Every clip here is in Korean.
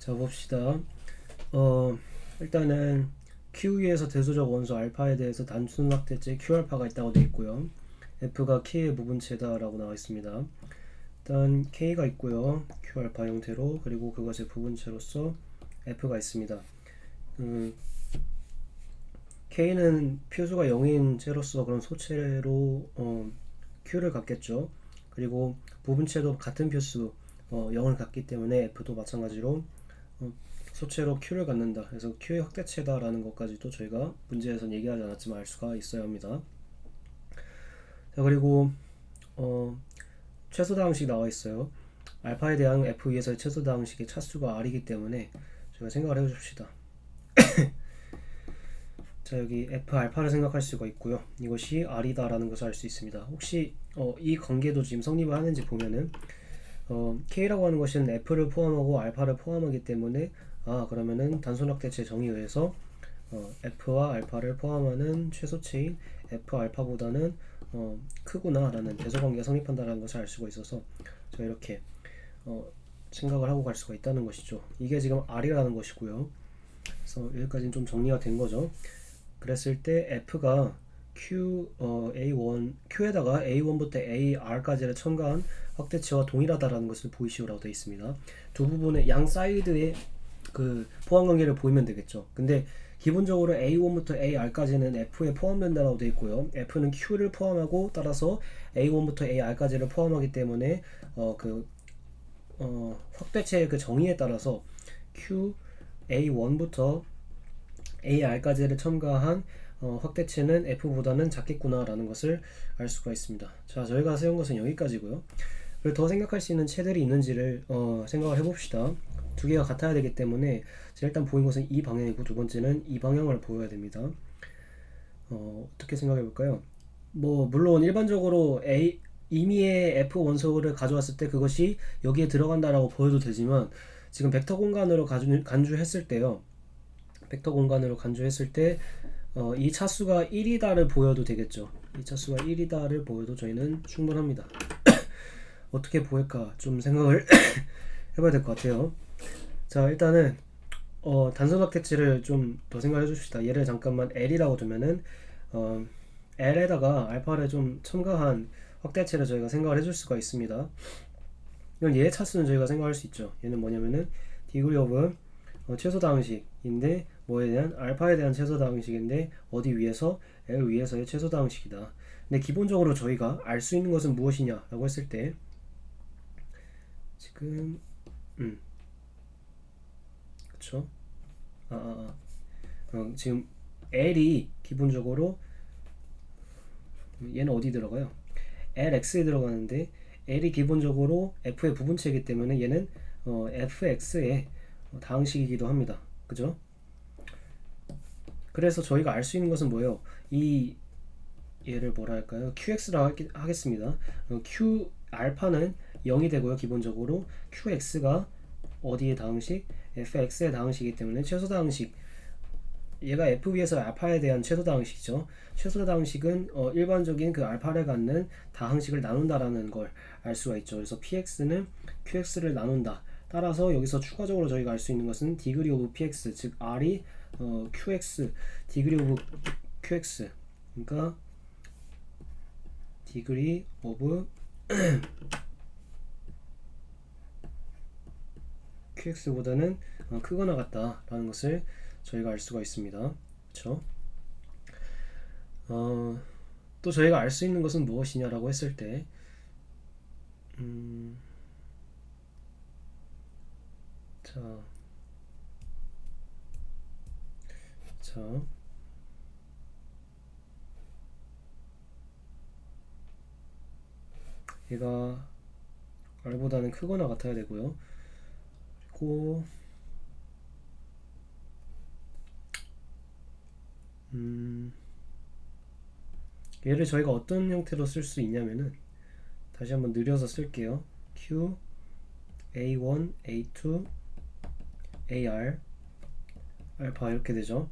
자 봅시다. 어 일단은 Q에서 대소적 원소 알파에 대해서 단순 확대체 Q알파가 있다고 되어 있고요. F가 K의 부분체다라고 나와 있습니다. 일단 K가 있고요. Q알파 형태로 그리고 그것의 부분체로서 F가 있습니다. 음, K는 표수가 0인 채로서 그런 소체로 어, Q를 갖겠죠. 그리고 부분체도 같은 표수 어, 0을 갖기 때문에 F도 마찬가지로 어, 소체로 Q를 갖는다. 그래서 Q의 확대체다라는 것까지도 저희가 문제에서 얘기하지 않았지만 알 수가 있어야 합니다. 자 그리고 어, 최소다 항식 나와 있어요. 알파에 대한 F2에서의 최소다 항식의 차수가 R이기 때문에 저희가 생각을 해봅시다. 자 여기 F 알파를 생각할 수가 있고요. 이것이 R이다라는 것을 알 수 있습니다. 혹시 어, 이 관계도 지금 성립을 하는지 보면은 어, K라고 하는 것은 F를 포함하고 알파를 포함하기 때문에 아 그러면은 단순확대체 정의에 의해서 어, F와 알파를 포함하는 최소체인 F 알파보다는 어, 크구나라는 대소관계가 성립한다는 것을 알 수가 있어서 저 이렇게 어, 생각을 하고 갈 수가 있다는 것이죠. 이게 지금 R이라는 것이고요. 그래서 여기까지는 좀 정리가 된 거죠. 그랬을 때 F가 Q 어, A1 Q에다가 A1부터 AR까지를 첨가한 확대치와 동일하다라는 것을 보이시오라고 되어 있습니다. 두 부분의 양 사이드의 그 포함 관계를 보이면 되겠죠. 근데 기본적으로 A1부터 AR까지는 F에 포함된다라고 되어 있고요. F는 Q를 포함하고 따라서 A1부터 AR까지를 포함하기 때문에 어 그 어, 확대체의 그 정의에 따라서 Q A1부터 AR까지를 첨가한 어, 확대체는 F보다는 작겠구나라는 것을 알 수가 있습니다. 자, 저희가 세운 것은 여기까지고요. 더 생각할 수 있는 체들이 있는지를 어, 생각을 해봅시다. 두 개가 같아야 되기 때문에 일단 보인 것은 이 방향이고 두 번째는 이 방향을 보여야 됩니다. 어, 어떻게 생각해 볼까요? 뭐 물론 일반적으로 A 임의의 F 원소를 가져왔을 때 그것이 여기에 들어간다라고 보여도 되지만 지금 벡터 공간으로 간주, 간주했을 때요. 벡터 공간으로 간주했을 때 어, 이 차수가 1이다를 보여도 되겠죠. 이 차수가 1이다를 보여도 저희는 충분합니다. 어떻게 보일까 좀 생각을 해봐야 될 것 같아요. 자 일단은 어, 단순확대치를 좀 더 생각해 주십시다. 얘를 잠깐만 L이라고 두면은 어, L에다가 알파를 좀 첨가한 확대체를 저희가 생각을 해줄 수가 있습니다. 이건 얘의 차수는 저희가 생각할 수 있죠. 얘는 뭐냐면은 디그리 오브 어, 최소다 항식인데 뭐에 대한 알파에 대한 최소다 항식인데 어디 위에서 L 위에서의 최소다 항식이다. 근데 기본적으로 저희가 알 수 있는 것은 무엇이냐라고 했을 때 지금 음 그쵸? 아, 아, 아. 어, 지금 L이 기본적으로 얘는 어디 들어가요? LX에 들어가는데 L이 기본적으로 F의 부분체이기 때문에 얘는 어, FX의 다항식이기도 합니다. 그죠? 그래서 저희가 알 수 있는 것은 뭐예요? 이 얘를 뭐라 할까요? QX라고 하겠습니다. 어, Q 알파는 0이 되고요. 기본적으로 QX가 어디의 다항식? FX의 다항식이기 때문에 최소 다항식 얘가 FB에서 알파에 대한 최소 다항식이죠. 최소 다항식은 어, 일반적인 그 알파를 갖는 다항식을 나눈다라는 걸 알 수가 있죠. 그래서 PX는 QX를 나눈다. 따라서 여기서 추가적으로 저희가 알 수 있는 것은 디그리 오브 PX 즉 R이 어, QX 디그리 오브 QX 그러니까 디그리 오브 QX보다는 어, 크거나 같다라는 것을 저희가 알 수가 있습니다. 그렇죠? 어, 또 저희가 알 수 있는 것은 무엇이냐라고 했을 때 음, 자, 자, 얘가 r보다는 크거나 같아야 되고요. 그리고 음, 얘를 저희가 어떤 형태로 쓸 수 있냐면은 다시 한번 느려서 쓸게요. q a1, a2, ar 알파 이렇게 되죠.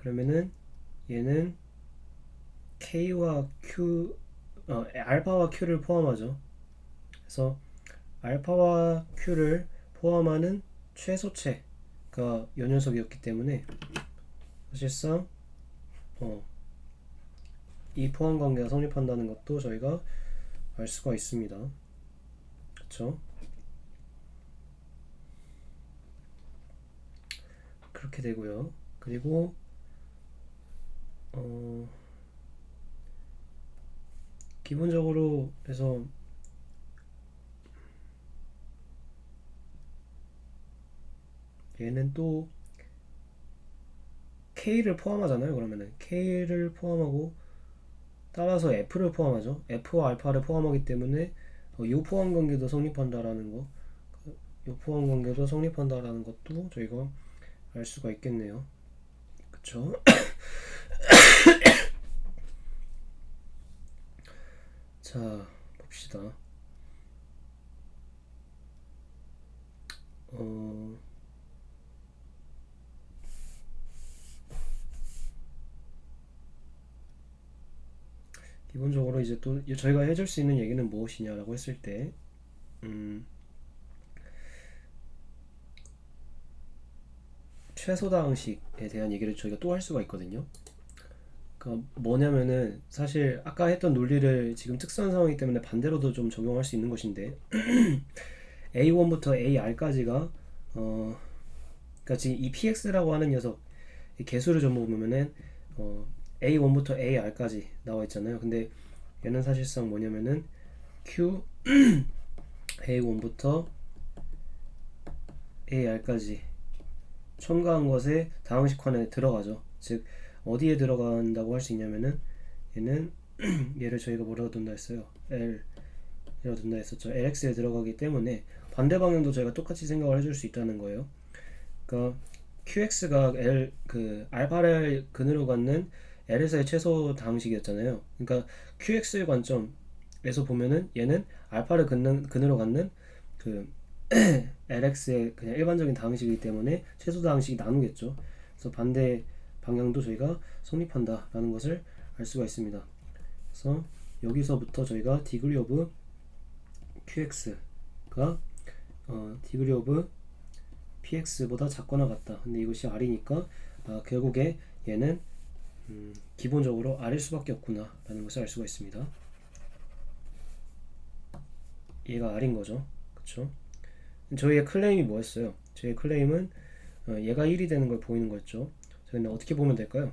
그러면은 얘는 k와 q 어, 알파와 q를 포함하죠. 그래서 알파와 q를 포함하는 최소체가 요 녀석이었기 때문에 사실상 어, 이 포함 관계가 성립한다는 것도 저희가 알 수가 있습니다. 그렇죠? 그렇게 되고요. 그리고 어, 기본적으로 해서 얘는 또 K를 포함하잖아요. 그러면은 K를 포함하고 따라서 F를 포함하죠. F와 알파를 포함하기 때문에 어, 이 포함 관계도 성립한다라는 거, 이 포함 관계도 성립한다라는 것도 저희가 알 수가 있겠네요. 그쵸? 자, 봅시다. 어, 기본적으로 이제 또 저희가 해줄 수 있는 얘기는 무엇이냐라고 했을 때, 음, 최소다항식에 대한 얘기를 저희가 또 할 수가 있거든요. 그러니까 뭐냐면은 사실 아까 했던 논리를 지금 특수한 상황이기 때문에 반대로도 좀 적용할 수 있는 것인데 A1부터 AR까지가 어 그러니까 지금 이 PX라고 하는 녀석 이 개수를 전부 보면은 어 A1부터 AR까지 나와 있잖아요. 근데 얘는 사실상 뭐냐면은 Q A1부터 AR까지 첨가한 것에 다항식환에 들어가죠. 즉 어디에 들어간다고 할 수 있냐면은 얘는 얘를 저희가 뭐라고 둔다 했어요. L 이라고 둔다 했었죠. LX에 들어가기 때문에 반대 방향도 저희가 똑같이 생각을 해줄 수 있다는 거예요. 그러니까 QX가 L 그 알파를 근으로 갖는 L에서의 최소 다항식이었잖아요. 그러니까 QX 관점에서 보면은 얘는 알파를 근는, 근으로 갖는 그 LX의 그냥 일반적인 다항식이기 때문에 최소 다항식이 나누겠죠. 그래서 반대 방향도 저희가 성립한다라는 것을 알 수가 있습니다. 그래서 여기서부터 저희가 디그리 오브 QX가 어, 디그리 오브 PX보다 작거나 같다. 근데 이것이 R이니까 아, 결국에 얘는 음, 기본적으로 R일 수밖에 없구나 라는 것을 알 수가 있습니다. 얘가 R인 거죠. 그쵸? 저희의 클레임이 뭐였어요? 저희의 클레임은 어, 얘가 1이 되는 걸 보이는 거였죠. 저희는 어떻게 보면 될까요?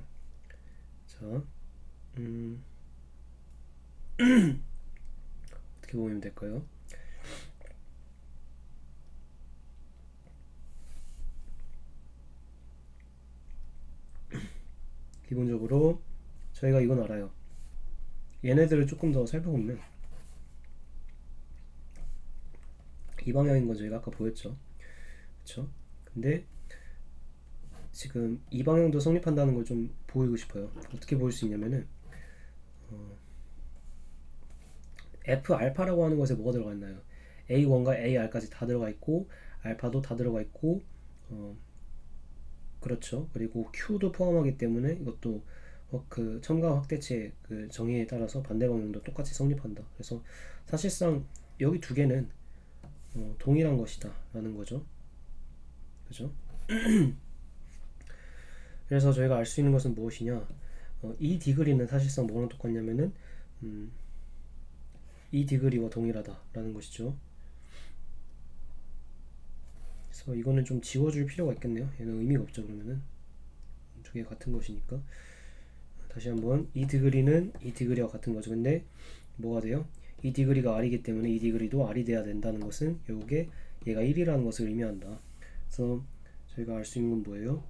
자, 음, 어떻게 보면 될까요? 기본적으로 저희가 이건 알아요. 얘네들을 조금 더 살펴보면 이 방향인 건 저희가 아까 보였죠. 그쵸? 근데 지금 이 방향도 성립한다는 걸 좀 보이고 싶어요. 어떻게 보일 수 있냐면은 어, F 알파라고 하는 것에 뭐가 들어가 있나요? A1과 AR까지 다 들어가 있고 알파도 다 들어가 있고 어, 그렇죠. 그리고 Q도 포함하기 때문에 이것도 어, 그 첨가 확대체 그 정의에 따라서 반대 방향도 똑같이 성립한다. 그래서 사실상 여기 두 개는 어, 동일한 것이다 라는 거죠. 그죠? 그래서 저희가 알 수 있는 것은 무엇이냐? 어, 이 디그리는 사실상 뭐랑 똑같냐면은 음, 이 디그리와 동일하다라는 것이죠. 그래서 이거는 좀 지워줄 필요가 있겠네요. 얘는 의미가 없죠 그러면은 두 개 같은 것이니까 다시 한번 이 디그리는 이 디그리와 같은 거죠. 근데 뭐가 돼요? 이 디그리가 R이기 때문에 이 디그리도 R이 돼야 된다는 것은 결국에 얘가 1이라는 것을 의미한다. 그래서 저희가 알 수 있는 건 뭐예요?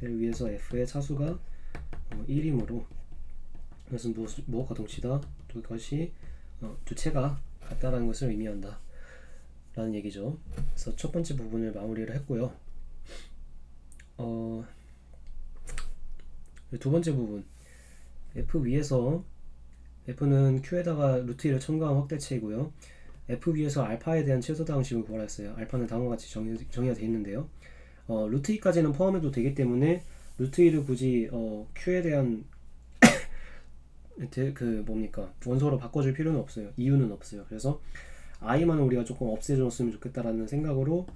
를 위해서 f의 차수가 어, 1이므로 이것은 무엇, 무엇과 동치다? 두 것이 어, 두 채가 같다라는 것을 의미한다. 라는 얘기죠. 그래서 첫 번째 부분을 마무리를 했고요. 어, 두 번째 부분. F 위에서 f는 q에다가 루트 1을 첨가한 확대체이고요. F 위에서 알파에 대한 최소다 항식을 구하였어요. 알파는 다음과 같이 정의, 정의가 되어 있는데요 어, 루트 2까지는 포함해도 되기 때문에 루트 2를 굳이 어, Q에 대한 그 뭡니까 원소로 바꿔줄 필요는 없어요. 이유는 없어요. 그래서 i만 우리가 조금 없애줬으면 좋겠다라는 생각으로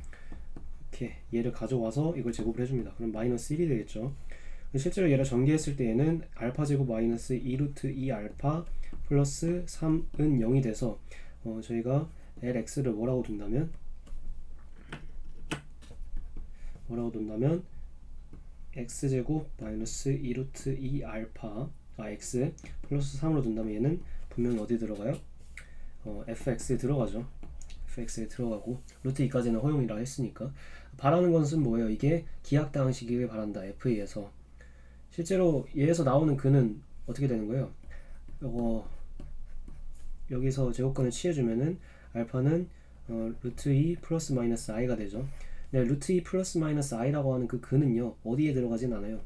이렇게 얘를 가져와서 이걸 제곱을 해줍니다. 그럼 마이너스 1이 되겠죠. 실제로 얘를 전개했을 때에는 알파 제곱 마이너스 2루트 2 알파 플러스 3은 0이 돼서 어, 저희가 lx를 뭐라고 둔다면 뭐라고 둔다면 x제곱 마이너스 2루트 2 알파 아 x 플러스 3으로 둔다면 얘는 분명 어디 들어가요? 어, fx에 들어가죠. fx에 들어가고 루트 2까지는 허용이라 했으니까 바라는 것은 뭐예요? 이게 기하당식을 바란다 f에서 실제로 얘에서 나오는 근은 어떻게 되는 거예요? 요거 여기서 제곱근을 취해주면은 알파는 어, 루트 2 플러스 마이너스 i가 되죠. 네, 루트 2 플러스 마이너스 i라고 하는 그 근은요 어디에 들어가진 않아요.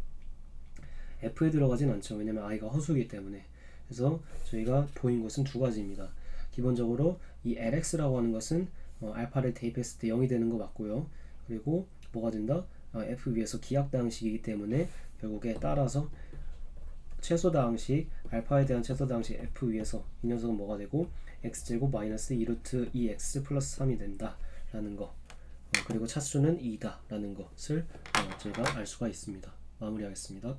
f에 들어가진 않죠. 왜냐면 i가 허수이기 때문에. 그래서 저희가 보인 것은 두 가지입니다. 기본적으로 이 lx라고 하는 것은 어, 알파를 대입했을 때 0이 되는 거 맞고요. 그리고 뭐가 된다? 어, f 위에서 기하당식이기 때문에 결국에 따라서 최소당식 알파에 대한 최소당식 f 위에서 이 녀석은 뭐가 되고 x제곱 마이너스 2루트 2x 플러스 3이 된다 라는 거 어, 그리고 차수는 2다 라는 것을 어, 저희가 알 수가 있습니다. 마무리하겠습니다